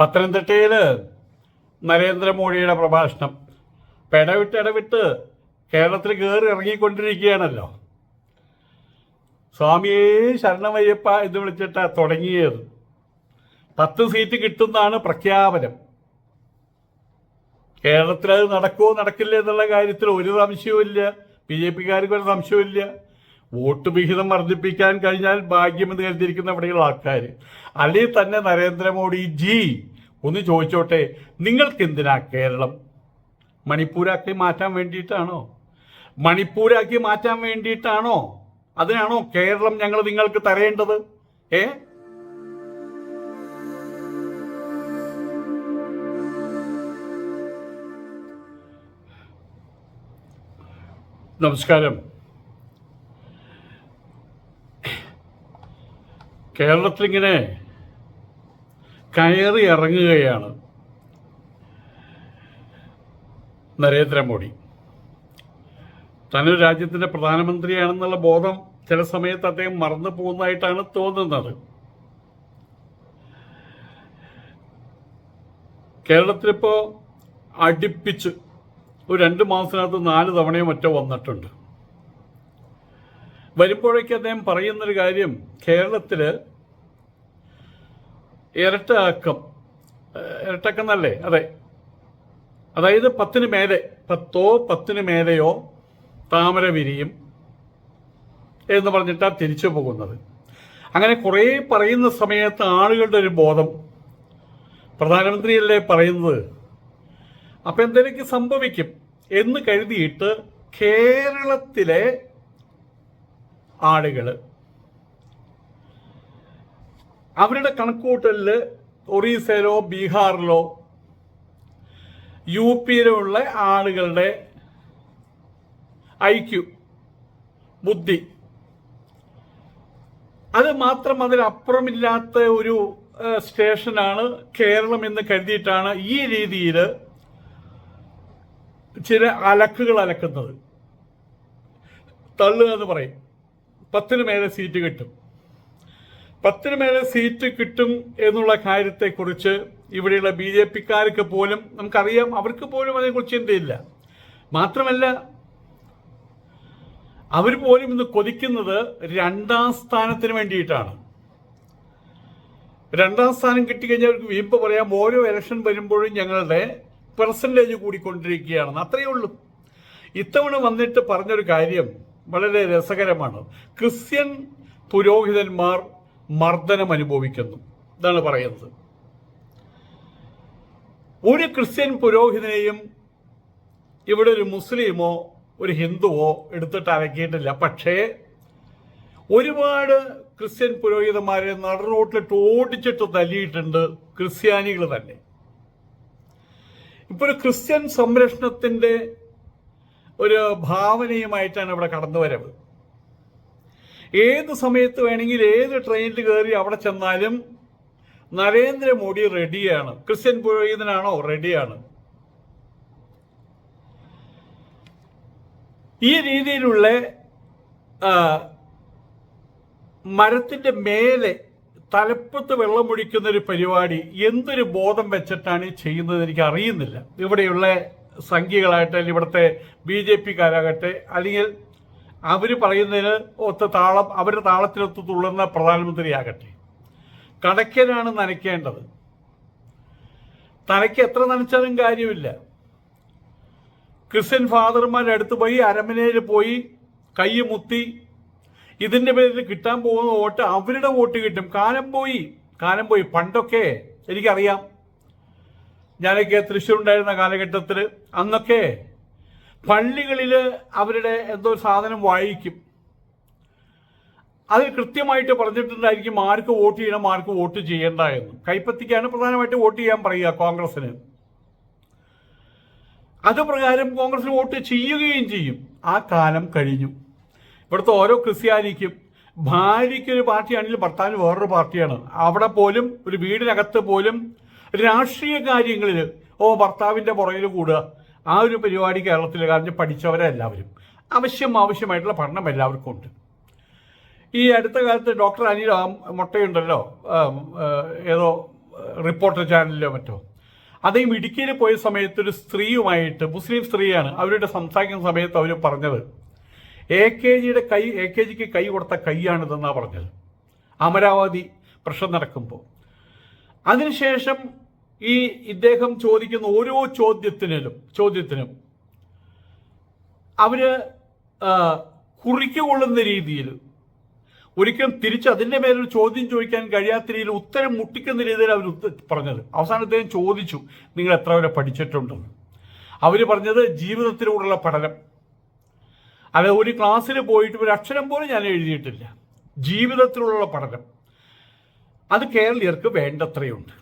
പത്തനംതിട്ടയിൽ നരേന്ദ്രമോദിയുടെ പ്രഭാഷണം. പെടവിട്ടിടവിട്ട് കേരളത്തിൽ കയറി ഇറങ്ങിക്കൊണ്ടിരിക്കുകയാണല്ലോ. സ്വാമിയേ ശരണമയ്യപ്പ എന്ന് വിളിച്ചിട്ടാണ് തുടങ്ങിയത്. പത്ത് സീറ്റ് കിട്ടുന്നതാണ് പ്രഖ്യാപനം. കേരളത്തിൽ അത് നടക്കുമോ നടക്കില്ല എന്നുള്ള കാര്യത്തിൽ ഒരു സംശയവും ഇല്ല ബി ജെ പിക്കാർക്ക് ഒരു സംശയവുമില്ല. വോട്ട് വിഹിതം വർദ്ധിപ്പിക്കാൻ കഴിഞ്ഞാൽ ഭാഗ്യമെന്ന് കരുതിയിരിക്കുന്ന ഇവിടെയുള്ള ആൾക്കാർ അല്ലെങ്കിൽ തന്നെ നരേന്ദ്രമോദി ജി ഒന്ന് ചോദിച്ചോട്ടെ നിങ്ങൾക്ക് എന്തിനാ കേരളം? മണിപ്പൂരാക്കി മാറ്റാൻ വേണ്ടിയിട്ടാണോ? മണിപ്പൂരാക്കി മാറ്റാൻ വേണ്ടിയിട്ടാണോ? അതിനാണോ കേരളം ഞങ്ങൾ നിങ്ങൾക്ക് തരേണ്ടത്? ഏ? നമസ്കാരം. കേരളത്തിലിങ്ങനെ കയറി ഇറങ്ങുകയാണ് നരേന്ദ്രമോദി. തന്നൊരു രാജ്യത്തിന്റെ പ്രധാനമന്ത്രിയാണെന്നുള്ള ബോധം ചില സമയത്ത് അദ്ദേഹം മറന്നു പോകുന്നതായിട്ടാണ് തോന്നുന്നത്. കേരളത്തിലിപ്പോൾ അടുപ്പിച്ച് ഒരു രണ്ട് മാസത്തിനകത്ത് നാല് തവണയോ മറ്റോ വന്നിട്ടുണ്ട്. വരുമ്പോഴേക്ക് അദ്ദേഹം പറയുന്നൊരു കാര്യം കേരളത്തിൽ ഇരട്ടക്കം ഇരട്ടക്കം എന്നല്ലേ അതെ. അതായത് പത്തിന് മേലെ പത്തോ പത്തിന് മേലെയോ താമര വിരിയും എന്ന് പറഞ്ഞിട്ടാണ് തിരിച്ചു പോകുന്നത്. അങ്ങനെ കുറേ പറയുന്ന സമയത്ത് ആളുകളുടെ ഒരു ബോധം. പ്രധാനമന്ത്രിയല്ലേ പറയുന്നത്? അപ്പം എന്തെങ്കിലും സംഭവിക്കും എന്ന് കരുതിയിട്ട് കേരളത്തിലെ ആളുകൾ അവരുടെ കണക്കൂട്ടലിൽ ഒറീസയിലോ ബീഹാറിലോ യു പിയിലോ ഉള്ള ആളുകളുടെ ഐക്യു ബുദ്ധി. അത് മാത്രം അതിനപ്പുറമില്ലാത്ത ഒരു സ്റ്റേഷനാണ് കേരളം എന്ന് കരുതിയിട്ടാണ് ഈ രീതിയിൽ ചില അലക്കുകൾ അലക്കുന്നത്. തള്ളുക എന്ന് പറയും. പത്തിന് മേലെ സീറ്റ് കിട്ടും. പത്തിന് മേലെ സീറ്റ് കിട്ടും എന്നുള്ള കാര്യത്തെക്കുറിച്ച് ഇവിടെയുള്ള ബി ജെ പിക്കാർക്ക് പോലും നമുക്കറിയാം. അവർക്ക് പോലും അതിനെക്കുറിച്ച് ചിന്തയില്ല. മാത്രമല്ല അവർ പോലും ഇന്ന് കൊതിക്കുന്നത് രണ്ടാം സ്ഥാനത്തിന് വേണ്ടിയിട്ടാണ്. രണ്ടാം സ്ഥാനം കിട്ടിക്കഴിഞ്ഞാൽ അവർക്ക് വീമ്പ് പറയാം. ഓരോ ഇലക്ഷൻ വരുമ്പോഴും ഞങ്ങളുടെ പെർസെന്റേജ് കൂടിക്കൊണ്ടിരിക്കുകയാണെന്ന്. അത്രയേ ഉള്ളൂ. ഇത്തവണ വന്നിട്ട് പറഞ്ഞൊരു കാര്യം വളരെ രസകരമാണ്. ക്രിസ്ത്യൻ പുരോഹിതന്മാർ മർദ്ദനം അനുഭവിക്കുന്നു. ഇതാണ് പറയുന്നത്. ഒരു ക്രിസ്ത്യൻ പുരോഹിതനെയും ഇവിടെ ഒരു മുസ്ലിമോ ഒരു ഹിന്ദുവോ എടുത്തിട്ട് അരക്കിയിട്ടില്ല പക്ഷേ ഒരുപാട് ക്രിസ്ത്യൻ പുരോഹിതന്മാരെ നടുറോട്ടിലിട്ട് ഓടിച്ചിട്ട് തല്ലിയിട്ടുണ്ട് ക്രിസ്ത്യാനികൾ തന്നെ. ഇപ്പോൾ ഒരു ക്രിസ്ത്യൻ സംരക്ഷണത്തിന്റെ ഒരു ഭാവനയുമായിട്ടാണ് ഇവിടെ കടന്നുവരവ് ഏത് സമയത്ത് വേണമെങ്കിൽ ഏത് ട്രെയിനിൽ കയറി അവിടെ ചെന്നാലും നരേന്ദ്രമോദി റെഡിയാണ്. ക്രിസ്ത്യൻ പുരോഹിതനാണോ? റെഡിയാണ്. ഈ രീതിയിലുള്ള മരത്തിന്റെ മേലെ തലപ്പത്ത് വെള്ളമൊഴിക്കുന്ന ഒരു പരിപാടി എന്തൊരു ബോധം വെച്ചിട്ടാണ് ചെയ്യുന്നത് എനിക്ക് അറിയുന്നില്ല ഇവിടെയുള്ള അല്ലെങ്കിൽ ഇവിടുത്തെ ബി ജെ പിക്കാരാകട്ടെ അല്ലെങ്കിൽ അവർ പറയുന്നതിന് ഒത്ത താളം അവരുടെ താളത്തിനൊത്ത് തുള്ളുന്ന പ്രധാനമന്ത്രിയാകട്ടെ. കടയ്ക്കനാണ് നനയ്ക്കേണ്ടത്. തനയ്ക്ക് എത്ര നനച്ചാലും കാര്യമില്ല. ക്രിസ്ത്യൻ ഫാദർമാരുടെ അടുത്ത് പോയി അരമനയിൽ പോയി കൈ മുത്തി ഇതിന്റെ പേരിൽ കിട്ടാൻ പോകുന്ന വോട്ട് അവരുടെ വോട്ട് കിട്ടും. കാലം പോയി കാലം പോയി. പണ്ടൊക്കെ എനിക്കറിയാം ഞാനൊക്കെ തൃശ്ശൂർ ഉണ്ടായിരുന്ന കാലഘട്ടത്തിൽ അന്നൊക്കെ പള്ളികളിൽ അവരുടെ എന്തോ സാധനം വായിക്കും. അതിൽ കൃത്യമായിട്ട് പറഞ്ഞിട്ടുണ്ടായിരിക്കും ആർക്ക് വോട്ട് ചെയ്യണം ആർക്ക് വോട്ട് ചെയ്യേണ്ട എന്ന്. കൈപ്പത്തിക്കാണ് പ്രധാനമായിട്ട് വോട്ട് ചെയ്യാൻ പറയുക കോൺഗ്രസിന് അത് പ്രകാരം കോൺഗ്രസിന് വോട്ട് ചെയ്യുകയും ചെയ്യും. ആ കാലം കഴിഞ്ഞു. ഇവിടുത്തെ ഓരോ ക്രിസ്ത്യാനിക്കും ഭാര്യയ്ക്ക് ഒരു പാർട്ടിയാണെങ്കിൽ ഭർത്താവിന് വേറൊരു പാർട്ടിയാണ്. അവിടെ പോലും ഒരു വീടിനകത്ത് പോലും രാഷ്ട്രീയ കാര്യങ്ങളിൽ ഓ ഭർത്താവിന്റെ പുറകിൽ കൂടുക. ആ ഒരു പരിപാടി കേരളത്തിൽ കാരണം പഠിച്ചവരെല്ലാവരും ആവശ്യം ആവശ്യമായിട്ടുള്ള പഠനം എല്ലാവർക്കും ഉണ്ട്. ഈ അടുത്ത കാലത്ത് ഡോക്ടർ അനിൽ മുട്ടയുണ്ടല്ലോ ഏതോ റിപ്പോർട്ടർ ചാനലിലോ മറ്റോ. അദ്ദേഹം ഇടുക്കിയിൽ പോയ സമയത്ത് ഒരു സ്ത്രീയുമായിട്ട് മുസ്ലിം സ്ത്രീയാണ് അവരുടെ സംസാരിക്കുന്ന സമയത്ത് അവർ പറഞ്ഞത് എ കെ ജിയുടെ കൈ എ കെ ജിക്ക് കൈ കൊടുത്ത കൈയാണിതെന്നാണ് പറഞ്ഞത്. അമരാവതി പ്രശ്നം നടക്കുമ്പോൾ അതിനുശേഷം ഈ ഇദ്ദേഹം ചോദിക്കുന്ന ഓരോ ചോദ്യത്തിനും ചോദ്യത്തിനും അവർ കുറിക്കൊള്ളുന്ന രീതിയിൽ ഒരിക്കലും തിരിച്ച് അതിന്റെ മേലൊരു ചോദ്യം ചോദിക്കാൻ കഴിയാത്ത രീതിയിൽ ഉത്തരം മുട്ടിക്കുന്ന രീതിയിൽ അവർ പറഞ്ഞത്. അവസാനം അദ്ദേഹം ചോദിച്ചു നിങ്ങൾ എത്ര വരെ പഠിച്ചിട്ടുണ്ടെന്ന്? അവർ പറഞ്ഞത് ജീവിതത്തിലൂടെയുള്ള പഠനം. അല്ല ഒരു ക്ലാസ്സിൽ പോയിട്ട് ഒരു അക്ഷരം പോലും ഞാൻ എഴുതിയിട്ടില്ല. ജീവിതത്തിലുള്ള പഠനം. അത് കേരളീയർക്ക് വേണ്ടത്രയുണ്ട്.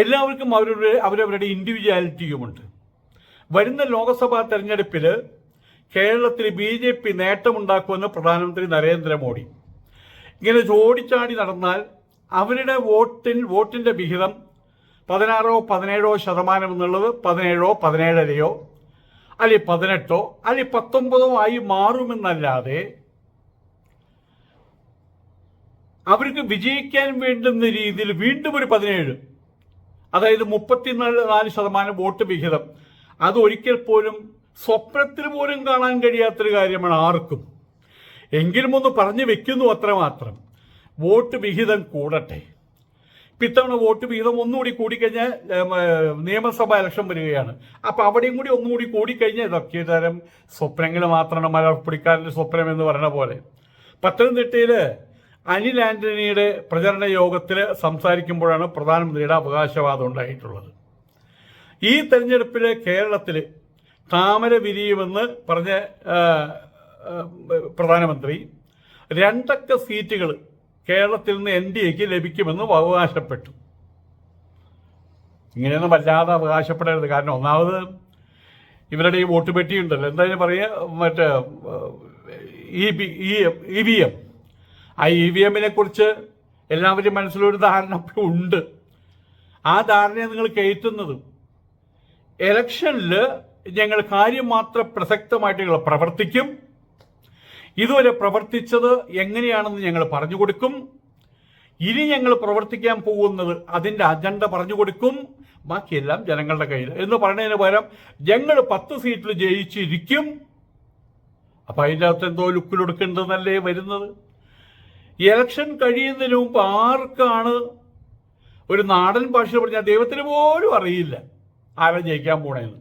എല്ലാവർക്കും അവരുടെ അവരവരുടെ ഇൻഡിവിജ്വാലിറ്റിയുമുണ്ട് വരുന്ന ലോക്സഭാ തെരഞ്ഞെടുപ്പിൽ കേരളത്തിൽ ബി ജെ പി നേട്ടമുണ്ടാക്കുമെന്ന് പ്രധാനമന്ത്രി നരേന്ദ്രമോദി. ഇങ്ങനെ ചോടിച്ചാടി നടന്നാൽ അവരുടെ വോട്ടിൽ വോട്ടിന്റെ വിഹിതം പതിനാറോ പതിനേഴോ ശതമാനം എന്നുള്ളത് പതിനേഴോ പതിനേഴരയോ അല്ലെ പതിനെട്ടോ അല്ലെ പത്തൊമ്പതോ ആയി മാറുമെന്നല്ലാതെ അവർക്ക് വിജയിക്കാൻ വേണ്ടുന്ന രീതിയിൽ വീണ്ടും ഒരു പതിനേഴ്. അതായത് മുപ്പത്തിനാല് നാല് ശതമാനം വോട്ട് വിഹിതം. അത് ഒരിക്കൽ പോലും സ്വപ്നത്തിൽ പോലും കാണാൻ കഴിയാത്തൊരു കാര്യമാണ് ആർക്കും. എങ്കിലും ഒന്ന് പറഞ്ഞു വെക്കുന്നു അത്രമാത്രം. വോട്ട് വിഹിതം കൂടട്ടെ. ഇത്തവണ വോട്ട് വിഹിതം ഒന്നുകൂടി കൂടിക്കഴിഞ്ഞാൽ നിയമസഭാ ഇലക്ഷൻ വരികയാണ്. അപ്പം അവിടെയും കൂടി ഒന്നുകൂടി കൂടിക്കഴിഞ്ഞാൽ ഇതൊക്കെ തരം സ്വപ്നങ്ങൾ മാത്രമാണ് മലർപ്പിടിക്കാരന്റെ സ്വപ്നം എന്ന് പറയുന്ന പോലെ. പത്തനംതിട്ടയിൽ അനിൽ ആന്റണിയുടെ പ്രചരണ യോഗത്തിൽ സംസാരിക്കുമ്പോഴാണ് പ്രധാനമന്ത്രിയുടെ അവകാശവാദം ഉണ്ടായിട്ടുള്ളത്. ഈ തെരഞ്ഞെടുപ്പിൽ കേരളത്തിൽ താമര വിരിയുമെന്ന് പറഞ്ഞ പ്രധാനമന്ത്രി രണ്ടക്ക സീറ്റുകൾ കേരളത്തിൽ നിന്ന് എൻ ഡി എക്ക് ലഭിക്കുമെന്ന് അവകാശപ്പെട്ടു. ഇങ്ങനെയൊന്നും വല്ലാതെ അവകാശപ്പെടരുത്. കാരണം ഒന്നാമത് ഇവരുടെ ഈ വോട്ട് പെട്ടിയുണ്ടല്ലോ. എന്തായാലും പറയുക മറ്റേ E B E V M ആ ഇ വി എമ്മിനെ കുറിച്ച് എല്ലാവരും മനസ്സിലൊരു ധാരണ ഉണ്ട്. ആ ധാരണയെ നിങ്ങൾ കയറ്റുന്നതും എലക്ഷനിൽ ഞങ്ങൾ കാര്യം മാത്രം പ്രസക്തമായിട്ട് ഞങ്ങൾ പ്രവർത്തിക്കും. ഇതുവരെ പ്രവർത്തിച്ചത് എങ്ങനെയാണെന്ന് ഞങ്ങൾ പറഞ്ഞു കൊടുക്കും. ഇനി ഞങ്ങൾ പ്രവർത്തിക്കാൻ പോകുന്നത് അതിന്റെ അജണ്ട പറഞ്ഞു കൊടുക്കും. ബാക്കിയെല്ലാം ജനങ്ങളുടെ കയ്യിൽ. എന്ന് പറയുന്നതിന് പകരം ഞങ്ങൾ പത്ത് സീറ്റിൽ ജയിച്ചിരിക്കും. അപ്പൊ അതിന്റെ അകത്ത് എന്തോ ലുക്കിലൊടുക്കേണ്ടതെന്നല്ലേ വരുന്നത്? ഇലക്ഷൻ കഴിയുന്നതിന് മുമ്പ് ആർക്കാണ് ഒരു നാടൻ ഭാഷ പറഞ്ഞാൽ ദൈവത്തിന് പോലും അറിയില്ല ആരാ ജയിക്കാൻ പോണേന്ന്.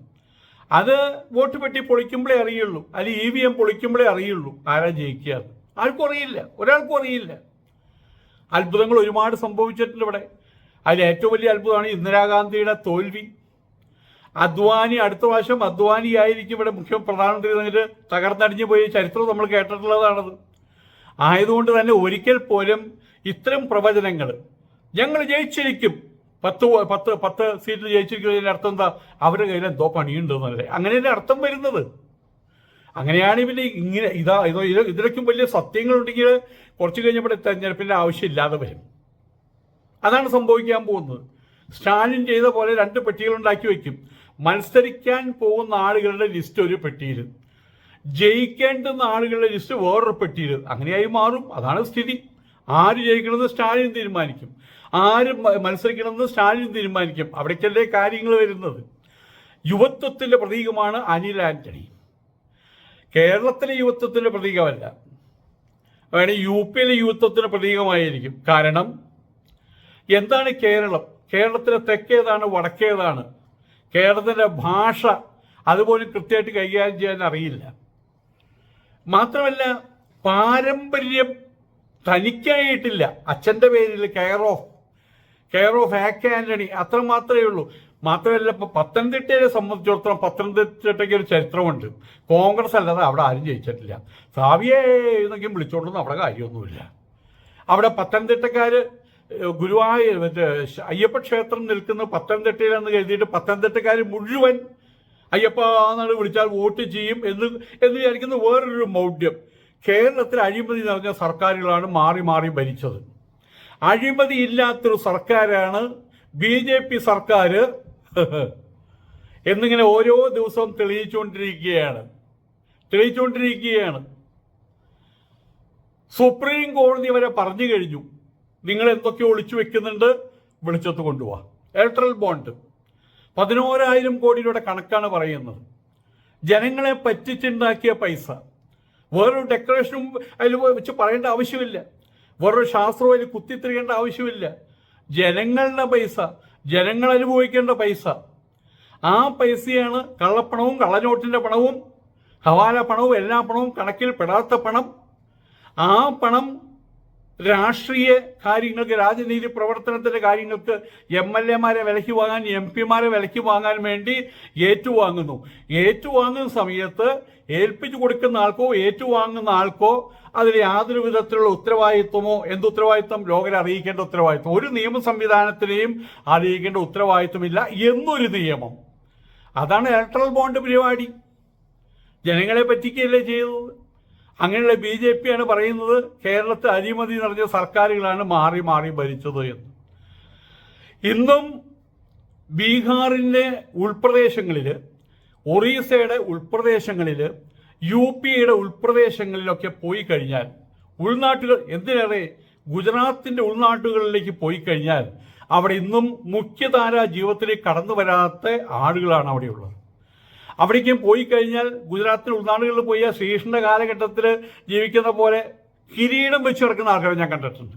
അത് വോട്ട് പെട്ടി പൊളിക്കുമ്പോഴേ അറിയുള്ളൂ. അല്ലെങ്കിൽ ഇ വി എം പൊളിക്കുമ്പോഴേ അറിയുള്ളൂ ആരാ ജയിക്കുക ആർക്കും അറിയില്ല. ഒരാൾക്കും അറിയില്ല. അത്ഭുതങ്ങൾ ഒരുപാട് സംഭവിച്ചിട്ടുണ്ട് ഇവിടെ. അതിൽ ഏറ്റവും വലിയ അത്ഭുതമാണ് ഇന്ദിരാഗാന്ധിയുടെ തോൽവി. അദ്വാനി അടുത്ത പ്രാവശ്യം അദ്വാനി ആയിരിക്കും ഇവിടെ മുഖ്യ പ്രധാനമന്ത്രി എന്നിട്ട് തകർന്നടിഞ്ഞു പോയി ചരിത്രം നമ്മൾ കേട്ടിട്ടുള്ളതാണത്. ആയതുകൊണ്ട് തന്നെ ഒരിക്കൽ പോലും ഇത്തരം പ്രവചനങ്ങൾ ഞങ്ങൾ ജയിച്ചിരിക്കും. പത്ത് പത്ത് പത്ത് സീറ്റിൽ ജയിച്ചിരിക്കുന്നതിന്റെ അർത്ഥം എന്താ? അവരുടെ കയ്യിൽ എന്തോ പണിയുണ്ടെന്നല്ലേ. അങ്ങനെയല്ലേ അർത്ഥം വരുന്നത്. അങ്ങനെയാണ് പിന്നെ ഇങ്ങനെ ഇതാ ഇതോ ഇത് ഇതിലേക്കും വലിയ സത്യങ്ങളുണ്ടെങ്കിൽ കുറച്ച് കഴിഞ്ഞപ്പോൾ തെരഞ്ഞെടുപ്പിന്റെ ആവശ്യമില്ലാതെ വരും. അതാണ് സംഭവിക്കാൻ പോകുന്നത്. സ്റ്റാലിൻ ചെയ്ത പോലെ രണ്ട് പെട്ടികൾ ഉണ്ടാക്കി വയ്ക്കും. മത്സരിക്കാൻ പോകുന്ന ആളുകളുടെ ലിസ്റ്റ് ഒരു പെട്ടിയിൽ ജയിക്കേണ്ടുന്ന ആളുകളുടെ ലിസ്റ്റ് വേറൊരു പെട്ടിയിൽ അങ്ങനെയായി മാറും. അതാണ് സ്ഥിതി. ആര് ജയിക്കണമെന്ന് സ്റ്റാലിൻ തീരുമാനിക്കും. ആര് മത്സരിക്കണമെന്ന് സ്റ്റാലിൻ തീരുമാനിക്കും. അവിടേക്കല്ലേ കാര്യങ്ങൾ വരുന്നത്? യുവത്വത്തിന്റെ പ്രതീകമാണ് അനിൽ ആന്റണി. കേരളത്തിലെ യുവത്വത്തിന്റെ പ്രതീകമല്ല. വേണേ യു പിയിലെ യുവത്വത്തിന്റെ പ്രതീകമായിരിക്കും. കാരണം എന്താണ് കേരളം? കേരളത്തിലെ തെക്കേതാണ് വടക്കേതാണ്? കേരളത്തിന്റെ ഭാഷ അതുപോലും കൃത്യമായിട്ട് കൈകാര്യം ചെയ്യാൻ അറിയില്ല. മാത്രമല്ല പാരമ്പര്യം തനിക്കായിട്ടില്ല. അച്ഛന്റെ പേരിൽ കെയർ ഓഫ് കെയർ ഓഫ് ആക്ക് ആന്റണി അത്ര മാത്രമേ ഉള്ളൂ. മാത്രമല്ല ഇപ്പൊ പത്തനംതിട്ടയെ സംബന്ധിച്ചിടത്തോളം പത്തനംതിട്ടയ്ക്ക് ഒരു ചരിത്രമുണ്ട്. കോൺഗ്രസ് അല്ലാതെ അവിടെ ആരും ജയിച്ചിട്ടില്ല. സാവിയെ എന്നൊക്കെ വിളിച്ചോണ്ടൊന്നും അവിടെ കാര്യമൊന്നുമില്ല. അവിടെ പത്തനംതിട്ടക്കാര് ഗുരുവായൂർ മറ്റേ അയ്യപ്പ ക്ഷേത്രം നിൽക്കുന്ന പത്തനംതിട്ടയിലെന്ന് കരുതിയിട്ട് പത്തനംതിട്ടക്കാർ മുഴുവൻ അയ്യപ്പ എന്നാണ് വിളിച്ചാൽ വോട്ട് ചെയ്യും എന്ന് എന്ന് വിചാരിക്കുന്ന വേറൊരു മൗഢ്യം. കേരളത്തിൽ അഴിമതി നിറഞ്ഞ സർക്കാരുകളാണ് മാറി മാറി ഭരിച്ചത്. അഴിമതി ഇല്ലാത്തൊരു സർക്കാരാണ് ബി ജെ പി സർക്കാർ എന്നിങ്ങനെ ഓരോ ദിവസവും തെളിയിച്ചുകൊണ്ടിരിക്കുകയാണ്. തെളിയിച്ചുകൊണ്ടിരിക്കുകയാണ്. സുപ്രീം കോടതി വരെ പറഞ്ഞു കഴിഞ്ഞു. നിങ്ങൾ എന്തൊക്കെ ഒളിച്ചു വെക്കുന്നുണ്ട്. വെളിച്ചത്ത് കൊണ്ടുപോവാ. ഇലക്ട്രൽ ബോണ്ട് പതിനോരായിരം കോടിയുടെ കണക്കാണ് പറയുന്നത്. ജനങ്ങളെ പറ്റിച്ചുണ്ടാക്കിയ പൈസ. വേറൊരു ഡെക്കറേഷനും അതിൽ വെച്ച് പറയേണ്ട ആവശ്യമില്ല. വേറൊരു ശാസ്ത്രവും അതിൽ കുത്തിത്തിരിക്കേണ്ട ആവശ്യമില്ല. ജനങ്ങളുടെ പൈസ ജനങ്ങൾ അനുഭവിക്കേണ്ട പൈസ. ആ പൈസയാണ് കള്ളപ്പണവും കള്ളനോട്ടിന്റെ പണവും ഹവാല പണവും എല്ലാ പണവും കണക്കിൽ പെടാത്ത പണം. ആ പണം രാഷ്ട്രീയ കാര്യങ്ങൾക്ക് രാജനീതി പ്രവർത്തനത്തിന്റെ കാര്യങ്ങൾക്ക് എം എൽ എമാരെ വിലയ്ക്ക് വാങ്ങാൻ എം പിമാരെ വിലയ്ക്ക് വാങ്ങാൻ വേണ്ടി ഏറ്റുവാങ്ങുന്നു. ഏറ്റുവാങ്ങുന്ന സമയത്ത് ഏൽപ്പിച്ചു കൊടുക്കുന്ന ആൾക്കോ ഏറ്റുവാങ്ങുന്ന ആൾക്കോ അതിൽ യാതൊരു വിധത്തിലുള്ള ഉത്തരവാദിത്വമോ എന്ത് ഉത്തരവാദിത്വം? ലോകരെ അറിയിക്കേണ്ട ഉത്തരവാദിത്വം. ഒരു നിയമ സംവിധാനത്തിനെയും അറിയിക്കേണ്ട ഉത്തരവാദിത്വമില്ല എന്നൊരു നിയമം. അതാണ് ഇലക്ട്രൽ ബോണ്ട് പരിപാടി. ജനങ്ങളെ പറ്റിക്കുകയല്ലേ ചെയ്തത്? അങ്ങനെയുള്ള ബി ജെ പി ആണ് പറയുന്നത് കേരളത്തിൽ അഴിമതി നിറഞ്ഞ സർക്കാരുകളാണ് മാറി മാറി ഭരിച്ചത് എന്ന്. ഇന്നും ബീഹാറിന്റെ ഉൾപ്രദേശങ്ങളിൽ ഒറീസയുടെ ഉൾപ്രദേശങ്ങളിൽ യു പിയുടെ ഉൾപ്രദേശങ്ങളിലൊക്കെ പോയി കഴിഞ്ഞാൽ ഉൾനാട്ടുകൾ എന്തിനേറെ ഗുജറാത്തിന്റെ ഉൾനാട്ടുകളിലേക്ക് പോയി കഴിഞ്ഞാൽ അവിടെ ഇന്നും മുഖ്യധാര ജീവിതത്തിലേക്ക് കടന്നു വരാത്ത ആളുകളാണ് അവിടെയുള്ളത്. അവിടേക്കും പോയി കഴിഞ്ഞാൽ ഗുജറാത്തിലെ ഉൾനാടുകളിൽ പോയി ആ ശ്രീകൃഷ്ണന്റെ കാലഘട്ടത്തിൽ ജീവിക്കുന്ന പോലെ കിരീടം വെച്ച് കിടക്കുന്ന ആൾക്കാരെ ഞാൻ കണ്ടിട്ടുണ്ട്.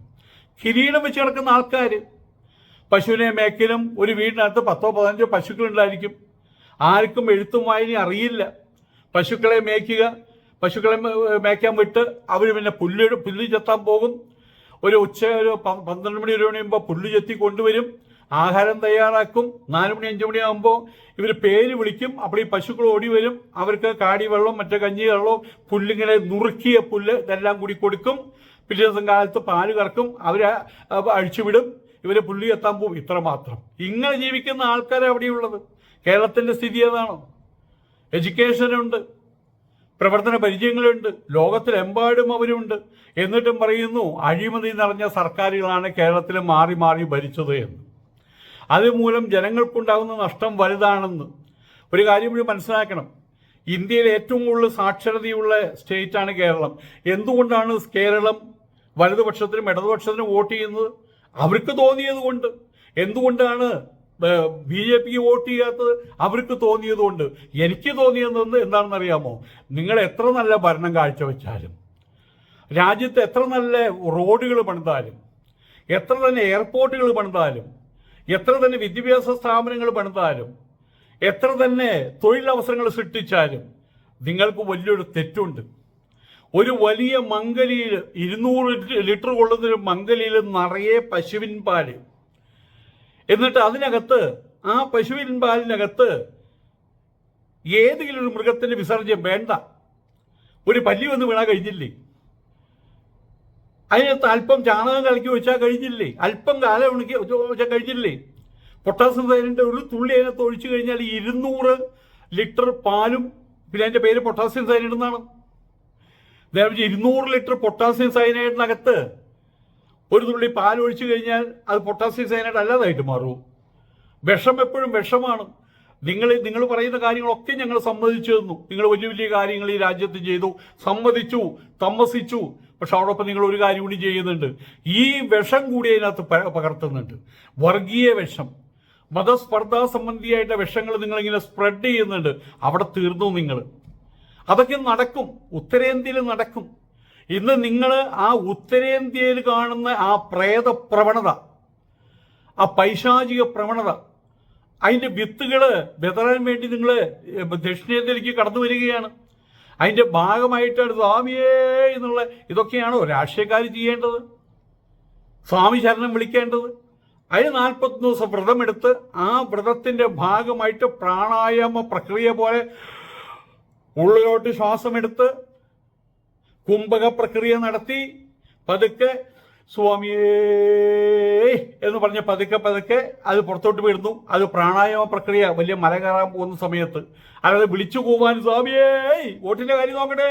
കിരീടം വെച്ച് കിടക്കുന്ന ആൾക്കാർ പശുവിനെ മേക്കലും ഒരു വീടിനകത്ത് പത്തോ പതിനഞ്ചോ പശുക്കളുണ്ടായിരിക്കും ആർക്കും എഴുത്തും വായനയും അറിയില്ല. പശുക്കളെ മേയ്ക്കുക പശുക്കളെ മേയ്ക്കാൻ വിട്ട് അവർ പിന്നെ പുല്ല് പുല്ല് ചെത്താൻ പോകും. ഒരു ഉച്ച ഒരു പന്ത്രണ്ട് മണി ഒരു മണിയുമ്പോൾ പുല്ല് ചെത്തി കൊണ്ടുവരും. ആഹാരം തയ്യാറാക്കും. നാല് മണി അഞ്ചു മണിയാകുമ്പോൾ ഇവർ പേര് വിളിക്കും. അപ്പോൾ ഈ പശുക്കൾ ഓടി വരും. അവർക്ക് കാടി വെള്ളം മറ്റേ കഞ്ഞി വെള്ളവും പുല്ലിങ്ങനെ നുറുക്കിയ പുല്ല് ഇതെല്ലാം കൂടി കൊടുക്കും. പിറ്റേ ദിവസം കാലത്ത് പാൽ കറക്കും. അവരെ അഴിച്ചുവിടും. ഇവരെ പുല്ല് എത്താൻ ഇത്ര മാത്രം. ഇങ്ങനെ ജീവിക്കുന്ന ആൾക്കാരെ അവിടെയുള്ളത് കേരളത്തിന്റെ സ്ഥിതി ഏതാണോ എഡ്യൂക്കേഷനുണ്ട്. പ്രവർത്തന പരിചയങ്ങളുണ്ട്. ലോകത്തിലെമ്പാടും അവരുണ്ട്. എന്നിട്ടും പറയുന്നു അഴിമതി നിറഞ്ഞ സർക്കാരുകളാണ് കേരളത്തിൽ മാറി മാറി ഭരിച്ചത് എന്ന്. അതുമൂലം ജനങ്ങൾക്കുണ്ടാകുന്ന നഷ്ടം വലുതാണെന്ന് ഒരു കാര്യം കൂടി മനസ്സിലാക്കണം. ഇന്ത്യയിൽ ഏറ്റവും കൂടുതൽ സാക്ഷരതയുള്ള സ്റ്റേറ്റാണ് കേരളം. എന്തുകൊണ്ടാണ് കേരളം വലതുപക്ഷത്തിനും ഇടതുപക്ഷത്തിനും വോട്ട് ചെയ്യുന്നത്? അവർക്ക് തോന്നിയത് കൊണ്ട്. എന്തുകൊണ്ടാണ് ബി ജെ പിക്ക് വോട്ട് ചെയ്യാത്തത്? അവർക്ക് തോന്നിയത് കൊണ്ട്. എനിക്ക് തോന്നിയതെന്ന് എന്താണെന്ന് അറിയാമോ നിങ്ങൾ എത്ര നല്ല ഭരണം കാഴ്ചവെച്ചാലും രാജ്യത്ത് എത്ര നല്ല റോഡുകൾ പണിതാലും എത്ര തന്നെ എയർപോർട്ടുകൾ പണിതാലും എത്ര തന്നെ വിദ്യാഭ്യാസ സ്ഥാപനങ്ങൾ പണിതാലും എത്ര തന്നെ തൊഴിലവസരങ്ങൾ സൃഷ്ടിച്ചാലും നിങ്ങൾക്ക് വലിയൊരു തെറ്റുണ്ട്. ഒരു വലിയ മംഗലിയിൽ ഇരുന്നൂറ് ലിറ്റർ കൊള്ളുന്നൊരു മംഗലിയിൽ നിറയെ പശുവിൻ പാൽ. എന്നിട്ട് അതിനകത്ത് ആ പശുവിൻ പാലിനകത്ത് ഏതെങ്കിലും ഒരു മൃഗത്തിന്റെ വിസർജ്യം വേണ്ട. ഒരു പല്ലി വന്ന് വീണാൽ കഴിഞ്ഞില്ലേ? അതിനകത്ത് അല്പം ചാണകം കലക്കി വെച്ചാൽ കഴിഞ്ഞില്ലേ? അല്പം കാലം ഉണക്കി വെച്ചാൽ കഴിഞ്ഞില്ലേ? പൊട്ടാസ്യം സൈനിന്റെ ഒരു തുള്ളി അതിനകത്ത് ഒഴിച്ചു കഴിഞ്ഞാൽ ഇരുന്നൂറ് ലിറ്റർ പാലും പിന്നെ അതിന്റെ പേര് പൊട്ടാസ്യം സയനൈഡ് എന്നാണ്. നേരെ ഇരുന്നൂറ് ലിറ്റർ പൊട്ടാസ്യം സൈനൈഡിനകത്ത് ഒരു തുള്ളി പാൽ ഒഴിച്ചു കഴിഞ്ഞാൽ അത് പൊട്ടാസ്യം സയനൈഡ് അല്ലാതായിട്ട് മാറും. വിഷം എപ്പോഴും വിഷമാണ്. നിങ്ങൾ നിങ്ങൾ പറയുന്ന കാര്യങ്ങളൊക്കെ ഞങ്ങൾ സമ്മതിച്ചു തന്നു. നിങ്ങൾ വലിയ വലിയ കാര്യങ്ങൾ ഈ രാജ്യത്ത് ചെയ്തു. സമ്മതിച്ചു താമസിച്ചു. പക്ഷെ അതോടൊപ്പം നിങ്ങൾ ഒരു കാര്യം കൂടി ചെയ്യുന്നുണ്ട്. ഈ വിഷം കൂടി അതിനകത്ത് പകർത്തുന്നുണ്ട്. വർഗീയ വിഷം. മതസ്പർദ്ധാ സംബന്ധിയായിട്ട് വിഷങ്ങൾ നിങ്ങളിങ്ങനെ സ്പ്രെഡ് ചെയ്യുന്നുണ്ട്. അവിടെ തീർന്നു നിങ്ങൾ. അതൊക്കെ നടക്കും. ഉത്തരേന്ത്യയിൽ നടക്കും. ഇന്ന് നിങ്ങൾ ആ ഉത്തരേന്ത്യയിൽ കാണുന്ന ആ പ്രേത പ്രവണത ആ പൈശാചിക പ്രവണത അതിന്റെ വിത്തുകൾ വിതറാൻ വേണ്ടി നിങ്ങൾ ദക്ഷിണേന്ത്യയിലേക്ക് കടന്നു വരികയാണ്. അതിന്റെ ഭാഗമായിട്ടാണ് സ്വാമിയേ എന്നുള്ള ഇതൊക്കെയാണോ രാഷ്ട്രീയക്കാർ ചെയ്യേണ്ടത്? സ്വാമി ശരണം വിളിക്കേണ്ടത്? അതിന് നാൽപ്പത്തൊന്ന് ദിവസം വ്രതമെടുത്ത് ആ വ്രതത്തിന്റെ ഭാഗമായിട്ട് പ്രാണായാമ പ്രക്രിയ പോലെ ഉള്ളിലോട്ട് ശ്വാസമെടുത്ത് കുംഭക പ്രക്രിയ നടത്തി പതുക്കെ സ്വാമിയേ എന്ന് പറഞ്ഞ് പതുക്കെ പതുക്കെ അത് പുറത്തോട്ട് വീഴുന്നു. അത് പ്രാണായാമ പ്രക്രിയ വലിയ മല കയറാൻ പോകുന്ന സമയത്ത്. അല്ലാതെ വിളിച്ചു പോവാൻ സ്വാമിയേ വോട്ടിന്റെ കാര്യം നോക്കണേ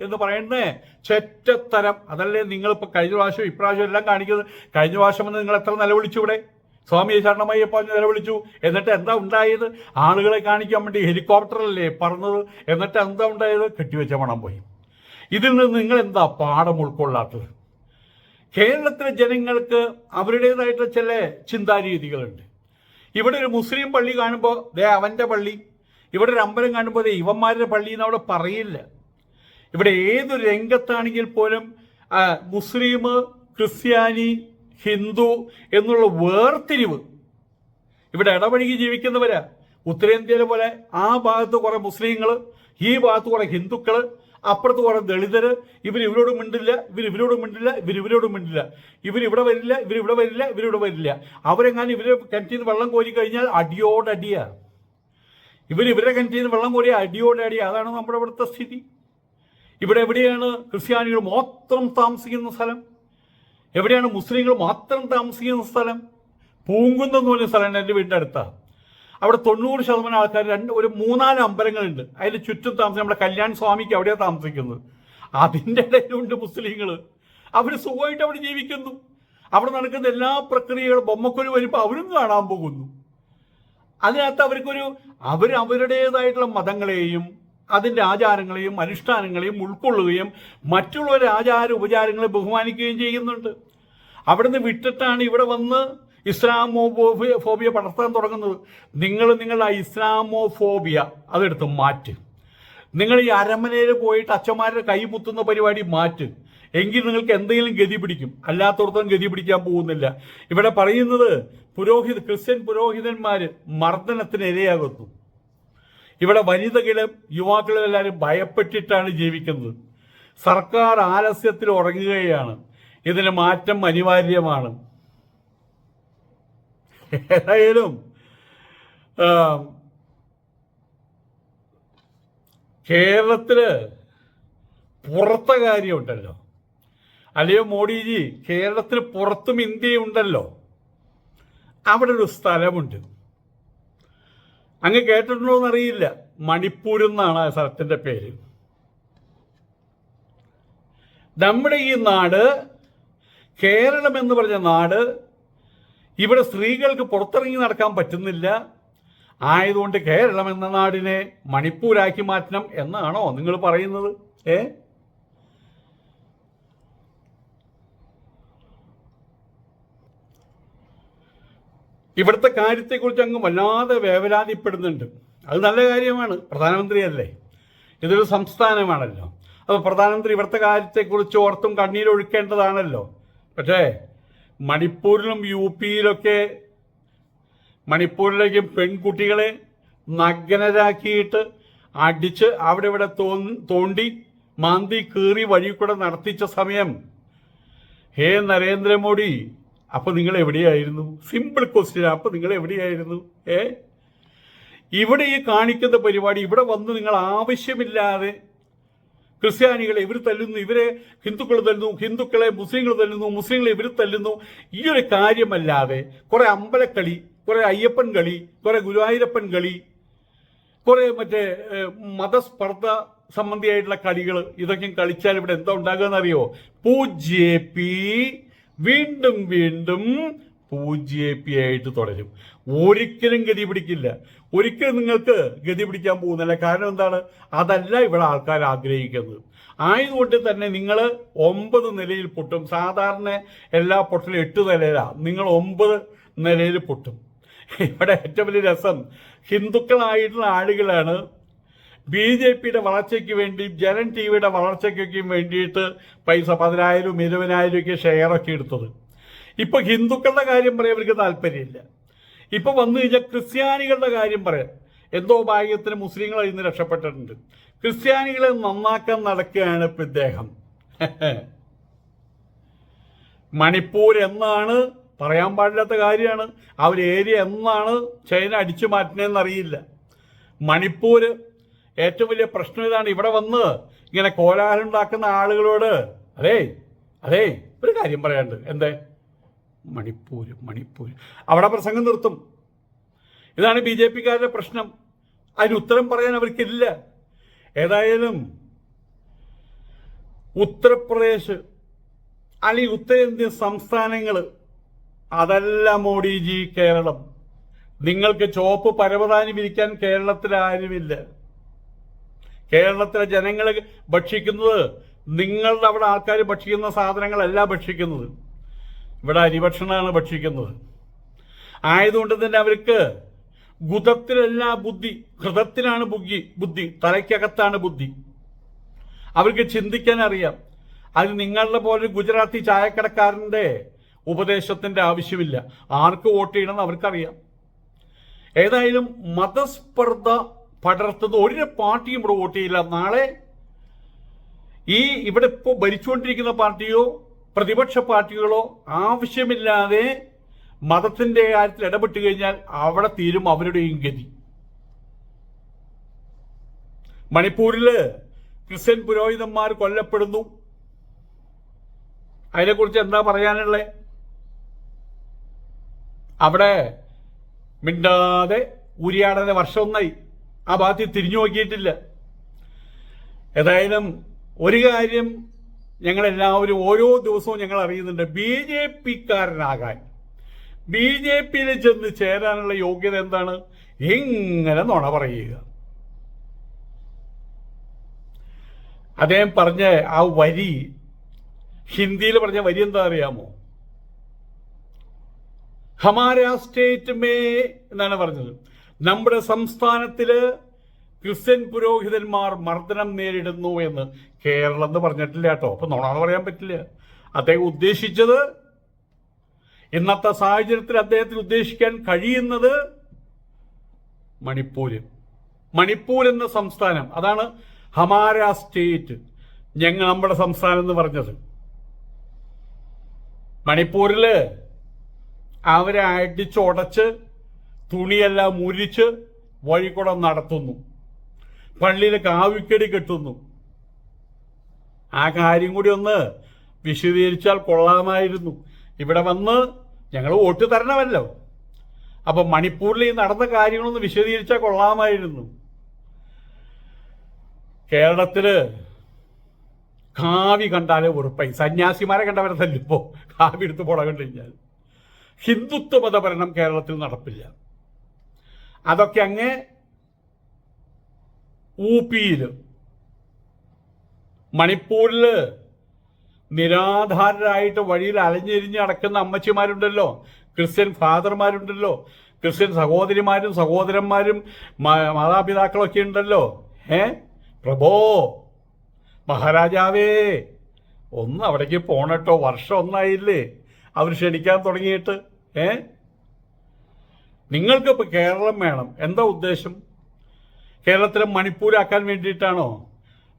എന്ന് പറയുന്നേ ചെറ്റത്തരം. അതല്ലേ നിങ്ങളിപ്പോൾ കഴിഞ്ഞ പ്രാവശ്യം ഇപ്രാവശ്യം എല്ലാം കാണിക്കുന്നത്. കഴിഞ്ഞ പ്രാവശ്യം വന്ന് നിങ്ങൾ എത്ര നിലവിളിച്ചു ഇവിടെ? സ്വാമിയെ ശരണമയ്യപ്പ നിലവിളിച്ചു. എന്നിട്ട് എന്താ ഉണ്ടായത്? ആളുകളെ കാണിക്കാൻ വേണ്ടി ഹെലികോപ്റ്ററല്ലേ പറന്നത്? എന്നിട്ട് എന്താ ഉണ്ടായത്? കെട്ടിവെച്ച പണം പോയി. ഇതിൽ നിന്ന് നിങ്ങൾ എന്താ പാഠം ഉൾക്കൊള്ളാത്തത്? കേരളത്തിലെ ജനങ്ങൾക്ക് അവരുടേതായിട്ടുള്ള ചില ചിന്താരീതികളുണ്ട്. ഇവിടെ ഒരു മുസ്ലിം പള്ളി കാണുമ്പോൾ ദേ അവന്റെ പള്ളി. ഇവിടെ ഒരു അമ്പലം കാണുമ്പോൾ ദേ ഇവന്മാരുടെ പള്ളി എന്ന് അവിടെ പറയില്ല. ഇവിടെ ഏതൊരു രംഗത്താണെങ്കിൽ പോലും മുസ്ലിം ക്രിസ്ത്യാനി ഹിന്ദു എന്നുള്ള വേർതിരിവ് ഇവിടെ ഇടപഴകി ജീവിക്കുന്നവരാ. ഉത്തരേന്ത്യയിലെ പോലെ ആ ഭാഗത്ത് കുറേ മുസ്ലിങ്ങൾ ഈ ഭാഗത്ത് കുറേ ഹിന്ദുക്കൾ അപ്പുറത്ത് കുറെ ദളിതര് ഇവർ ഇവരോട് മിണ്ടില്ല ഇവർ ഇവരോട് മിണ്ടില്ല ഇവർ ഇവരോട് മിണ്ടില്ല. ഇവർ ഇവിടെ വരില്ല ഇവർ ഇവിടെ വരില്ല ഇവരിവിടെ വരില്ല. അവരെങ്ങാനും ഇവരെ കിണറ്റിൽ വെള്ളം കോരി കഴിഞ്ഞാൽ അടിയോടടിയാ. ഇവർ ഇവരെ കിണറ്റിൽ വെള്ളം കോരി അടിയോടടി അതാണ് നമ്മുടെ ഇവിടുത്തെ സ്ഥിതി. ഇവിടെ എവിടെയാണ് ക്രിസ്ത്യാനികൾ മാത്രം താമസിക്കുന്ന സ്ഥലം? എവിടെയാണ് മുസ്ലിങ്ങൾ മാത്രം താമസിക്കുന്ന സ്ഥലം? പൂങ്കുന്നം എന്ന് പറഞ്ഞ സ്ഥലമാണ് എന്റെ വീടിന്റെ അടുത്താണ് അവിടെ തൊണ്ണൂറ് ശതമാനം ആൾക്കാർ രണ്ട് ഒരു മൂന്നാൽ അമ്പലങ്ങളുണ്ട്. അതിന് ചുറ്റും താമസം നമ്മുടെ കല്യാൺ സ്വാമിക്ക് അവിടെയാണ് താമസിക്കുന്നത്. അതിന്റെ ഇടയിലുണ്ട് മുസ്ലിങ്ങൾ അവർ സുഖമായിട്ട് അവിടെ ജീവിക്കുന്നു. അവിടെ നടക്കുന്ന എല്ലാ പ്രക്രിയകളും ബൊമ്മക്കൊരു വരുമ്പോൾ അവരും കാണാൻ പോകുന്നു. അതിനകത്ത് അവർക്കൊരു അവർ അവരുടേതായിട്ടുള്ള മതങ്ങളെയും അതിന്റെ ആചാരങ്ങളെയും അനുഷ്ഠാനങ്ങളെയും ഉൾക്കൊള്ളുകയും മറ്റുള്ളവരുടെ ആചാര ഉപചാരങ്ങളെ ബഹുമാനിക്കുകയും ചെയ്യുന്നുണ്ട്. അവിടുന്ന് വിട്ടിട്ടാണ് ഇവിടെ വന്ന് ഇസ്ലാമോ ഫോബിയ പടർത്താൻ തുടങ്ങുന്നത്. നിങ്ങൾ നിങ്ങളുടെ ഇസ്ലാമോ ഫോബിയ അതെടുത്ത് മാറ്റ്. നിങ്ങൾ ഈ അരമനയിൽ പോയിട്ട് അച്ഛന്മാരുടെ കൈ മുത്തുന്ന പരിപാടി മാറ്റ്. എങ്കിൽ നിങ്ങൾക്ക് എന്തെങ്കിലും ഗതി പിടിക്കും. അല്ലാത്തടത്തോളം ഗതി പിടിക്കാൻ പോകുന്നില്ല. ഇവിടെ പറയുന്നത് പുരോഹിത ക്രിസ്ത്യൻ പുരോഹിതന്മാർ മർദ്ദനത്തിന് ഇരയാകുന്നു. ഇവിടെ വനിതകളും യുവാക്കളും എല്ലാവരും ഭയപ്പെട്ടിട്ടാണ് ജീവിക്കുന്നത്. സർക്കാർ ആലസ്യത്തിൽ ഉറങ്ങുകയാണ്. ഇതിന് മാറ്റം അനിവാര്യമാണ്. ഏതായാലും കേരളത്തിൽ പുറത്തെ കാര്യമുണ്ടല്ലോ. അല്ലയോ മോഡിജി കേരളത്തിന് പുറത്തും ഇന്ത്യയുണ്ടല്ലോ. അവിടെ ഒരു സ്ഥലമുണ്ട്. അങ്ങ് കേട്ടിട്ടുണ്ടോ എന്നറിയില്ല മണിപ്പൂർ എന്നാണ് ആ സ്ഥലത്തിന്റെ പേര്. നമ്മുടെ ഈ നാട് കേരളം എന്ന് പറഞ്ഞ നാട് ഇവിടെ സ്ത്രീകൾക്ക് പുറത്തിറങ്ങി നടക്കാൻ പറ്റുന്നില്ല. ആയതുകൊണ്ട് കേരളം എന്ന നാടിനെ മണിപ്പൂരാക്കി മാറ്റണം എന്നാണോ നിങ്ങൾ പറയുന്നത്? ഏ? ഇവിടുത്തെ കാര്യത്തെക്കുറിച്ച് അങ്ങ് വല്ലാതെ വേവലാതിപ്പെടുന്നുണ്ട്. അത് നല്ല കാര്യമാണ്. പ്രധാനമന്ത്രിയല്ലേ? ഇതൊരു സംസ്ഥാനമാണല്ലോ. അപ്പോൾ പ്രധാനമന്ത്രി ഇവിടുത്തെ കാര്യത്തെക്കുറിച്ച് ഓർത്തും കണ്ണീരൊഴുക്കേണ്ടതാണല്ലോ. പക്ഷേ മണിപ്പൂരിലും യു പിയിലൊക്കെ മണിപ്പൂരിലേക്ക് പെൺകുട്ടികളെ നഗ്നരാക്കിയിട്ട് അടിച്ച് അവിടെ ഇവിടെ തോണ്ടി മാന്തി കീറി വഴി കൂടെ നടത്തിച്ച സമയം. ഹേ നരേന്ദ്രമോദി അപ്പൊ നിങ്ങൾ എവിടെയായിരുന്നു? സിമ്പിൾ ക്വസ്റ്റ്യൻ അപ്പൊ നിങ്ങൾ എവിടെയായിരുന്നു? ഏ? ഇവിടെ ഈ കാണിക്കുന്ന പരിപാടി ഇവിടെ വന്ന് നിങ്ങൾ ആവശ്യമില്ലാതെ ക്രിസ്ത്യാനികളെ ഇവർ തല്ലുന്നു ഇവരെ ഹിന്ദുക്കൾ തല്ലുന്നു ഹിന്ദുക്കളെ മുസ്ലിങ്ങൾ തല്ലുന്നു മുസ്ലിങ്ങളെ ഇവർ തല്ലുന്നു. ഈ ഒരു കാര്യമല്ലാതെ കുറെ അമ്പലക്കളി കുറെ അയ്യപ്പൻ കളി കുറെ ഗുരുവായൂരപ്പൻ കളി കുറെ മറ്റേ മതസ്പർദ്ധ സംബന്ധിയായിട്ടുള്ള കളികൾ ഇതൊക്കെ കളിച്ചാൽ ഇവിടെ എന്താ ഉണ്ടാകുക എന്നറിയോ പൂജ്യപി വീണ്ടും വീണ്ടും പൂജ്യപി ആയിട്ട് തുടരും. ഒരിക്കലും ഗതി പിടിക്കില്ല. ഒരിക്കലും നിങ്ങൾക്ക് ഗതി പിടിക്കാൻ പോകുന്നില്ല. കാരണം എന്താണ്? അതല്ല ഇവിടെ ആൾക്കാർ ആഗ്രഹിക്കുന്നത്. ആയതുകൊണ്ട് തന്നെ നിങ്ങൾ ഒമ്പത് നിലയിൽ പൊട്ടും. സാധാരണ എല്ലാ പൊട്ടലും എട്ട് നിലയിലാണ് നിങ്ങൾ ഒമ്പത് നിലയിൽ പൊട്ടും. ഇവിടെ ഏറ്റവും വലിയ രസം ഹിന്ദുക്കളായിട്ടുള്ള ആളുകളാണ് ബി ജെ പിയുടെ വളർച്ചയ്ക്ക് വേണ്ടി ജനൻ ടി വിയുടെ വളർച്ചയ്ക്കൊക്കെ വേണ്ടിയിട്ട് പൈസ പതിനായിരം ഇരുപതിനായിരം ഒക്കെ ഷെയറൊക്കെ എടുത്തത്. ഇപ്പൊ ഹിന്ദുക്കളുടെ കാര്യം പറയാൻ അവർക്ക് താല്പര്യമില്ല. ഇപ്പൊ വന്നു കഴിഞ്ഞാൽ ക്രിസ്ത്യാനികളുടെ കാര്യം പറയാം. എന്തോ ഭാഗ്യത്തിന് മുസ്ലിങ്ങൾ ഇന്ന് രക്ഷപ്പെട്ടിട്ടുണ്ട്. ക്രിസ്ത്യാനികളെ നന്നാക്കാൻ നടക്കുകയാണ് ഇപ്പൊ ഇദ്ദേഹം. മണിപ്പൂർ എന്നാണ് പറയാൻ പാടില്ലാത്ത കാര്യമാണ്. ഒരു ഏരിയ എന്നാണ് ചൈന അടിച്ചു മാറ്റണേന്ന് അറിയില്ല. മണിപ്പൂര് ഏറ്റവും വലിയ പ്രശ്നം ഇതാണ്. ഇവിടെ വന്ന് ഇങ്ങനെ കോലാഹലം ഉണ്ടാക്കുന്ന ആളുകളോട് അതേ അതേ ഒരു കാര്യം പറയാണ്ട് എന്തേ? മണിപ്പൂര് മണിപ്പൂർ അവിടെ പ്രസംഗം നിർത്തും. ഇതാണ് ബി ജെ പിക്കാരുടെ പ്രശ്നം. അതിന് ഉത്തരം പറയാൻ അവർക്കില്ല. ഏതായാലും ഉത്തർപ്രദേശ് അല്ലെങ്കിൽ ഉത്തരേന്ത്യൻ സംസ്ഥാനങ്ങൾ അതല്ല മോഡിജി കേരളം. നിങ്ങൾക്ക് ചോപ്പ് പരവതാനി വിരിക്കാൻ കേരളത്തിൽ ആരുമില്ല. കേരളത്തിലെ ജനങ്ങൾ ഭക്ഷിക്കുന്നത് നിങ്ങളുടെ അവിടെ ആൾക്കാർ ഭക്ഷിക്കുന്ന സാധനങ്ങളല്ല ഭക്ഷിക്കുന്നത്. ഇവിടെ അരിഭക്ഷണമാണ് ഭക്ഷിക്കുന്നത്. ആയതുകൊണ്ട് തന്നെ അവർക്ക് ഗുതത്തിലല്ല ബുദ്ധി ഹൃദത്തിലാണ് ബുദ്ധി ബുദ്ധി തലയ്ക്കകത്താണ് ബുദ്ധി. അവർക്ക് ചിന്തിക്കാൻ അറിയാം. അത് നിങ്ങളുടെ പോലെ ഗുജറാത്തി ചായക്കടക്കാരന്റെ ഉപദേശത്തിന്റെ ആവശ്യമില്ല. ആർക്ക് വോട്ട് ചെയ്യണമെന്ന് അവർക്കറിയാം. ഏതായാലും മതസ്പർദ്ധ പടർത്തുന്ന ഒരു പാർട്ടിയും ഇവിടെ വോട്ട് ചെയ്യില്ല. നാളെ ഈ ഇവിടെ ഇപ്പോൾ ഭരിച്ചുകൊണ്ടിരിക്കുന്ന പാർട്ടിയോ പ്രതിപക്ഷ പാർട്ടികളോ ആവശ്യമില്ലാതെ മതത്തിന്റെ കാര്യത്തിൽ ഇടപെട്ട് കഴിഞ്ഞാൽ അവിടെ തീരും അവരുടെയും ഗതി. മണിപ്പൂരിൽ ക്രിസ്ത്യൻ പുരോഹിതന്മാർ കൊല്ലപ്പെടുന്നു. അതിനെക്കുറിച്ച് എന്താ പറയാനുള്ളത് അവിടെ മിണ്ടാതെ ഉരിയാടനെ വർഷം ഒന്നായി ആ ഭാഗത്ത് തിരിഞ്ഞു നോക്കിയിട്ടില്ല. ഏതായാലും ഒരു കാര്യം ഞങ്ങളെല്ലാവരും ഓരോ ദിവസവും ഞങ്ങൾ അറിയുന്നുണ്ട് ബി ജെ പിക്കാരനാകാൻ. ബി ജെ പിയിൽ ചെന്ന് ചേരാനുള്ള യോഗ്യത എന്താണ്? ഇങ്ങനെ നുണ പറയുക. അദ്ദേഹം പറഞ്ഞ ആ വരി ഹിന്ദിയിൽ പറഞ്ഞ വരി എന്താ അറിയാമോ? ഹമാര സ്റ്റേറ്റ് മേ എന്നാണ് പറഞ്ഞത്. നമ്മുടെ സംസ്ഥാനത്തിൽ ക്രിസ്ത്യൻ പുരോഹിതന്മാർ മർദ്ദനം നേരിടുന്നു എന്ന്. കേരളം എന്ന് പറഞ്ഞിട്ടില്ല കേട്ടോ. അപ്പൊ നോണാന്ന് പറയാൻ പറ്റില്ല. അദ്ദേഹം ഉദ്ദേശിച്ചത് ഇന്നത്തെ സാഹചര്യത്തിൽ അദ്ദേഹത്തിന് ഉദ്ദേശിക്കാൻ കഴിയുന്നത് മണിപ്പൂര്. മണിപ്പൂർ എന്ന സംസ്ഥാനം. അതാണ് ഹമാര സ്റ്റേറ്റ്. ഞങ്ങൾ നമ്മുടെ സംസ്ഥാനം എന്ന് പറഞ്ഞത്. മണിപ്പൂരിൽ അവരെ അടിച്ചുടച്ച് തുണിയെല്ലാം മുരിച്ച് വഴിക്കൂടെ നടത്തുന്നു. പള്ളിയിൽ കാവിക്കടി കെട്ടുന്നു. ആ കാര്യം കൂടി ഒന്ന് വിശദീകരിച്ചാൽ കൊള്ളാമായിരുന്നു. ഇവിടെ വന്ന് ഞങ്ങൾ വോട്ട് തരണമല്ലോ. അപ്പൊ മണിപ്പൂരിൽ ഈ നടന്ന കാര്യങ്ങളൊന്ന് വിശദീകരിച്ചാൽ കൊള്ളാമായിരുന്നു. കേരളത്തിൽ കാവി കണ്ടാലേ ഉറപ്പായി സന്യാസിമാരെ കണ്ടവരെ ഇപ്പോ? കാവി എടുത്ത് പുറ കണ്ടു കഴിഞ്ഞാൽ. ഹിന്ദുത്വ മതഭരണം കേരളത്തിൽ നടപ്പില്ല. അതൊക്കെ അങ്ങ് ഊപ്പിയിൽ മണിപ്പൂരിൽ നിരാധാരരായിട്ട് വഴിയിൽ അലഞ്ഞിരിഞ്ഞ് നടക്കുന്ന അമ്മച്ചിമാരുണ്ടല്ലോ. ക്രിസ്ത്യൻ ഫാദർമാരുണ്ടല്ലോ. ക്രിസ്ത്യൻ സഹോദരിമാരും സഹോദരന്മാരും മാതാപിതാക്കളൊക്കെ ഉണ്ടല്ലോ. ഏ? പ്രഭോ മഹാരാജാവേ ഒന്ന് അവിടേക്ക് പോണട്ടോ. വർഷം ഒന്നായില്ലേ? അവർ ക്ഷണിക്കാൻ തുടങ്ങിയിട്ട്. ഏ? നിങ്ങൾക്കിപ്പോൾ കേരളം വേണം. എന്താ ഉദ്ദേശം? കേരളത്തിലെ മണിപ്പൂരാക്കാൻ വേണ്ടിയിട്ടാണോ?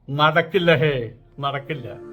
നടക്കില്ല ഹേ നടക്കില്ല.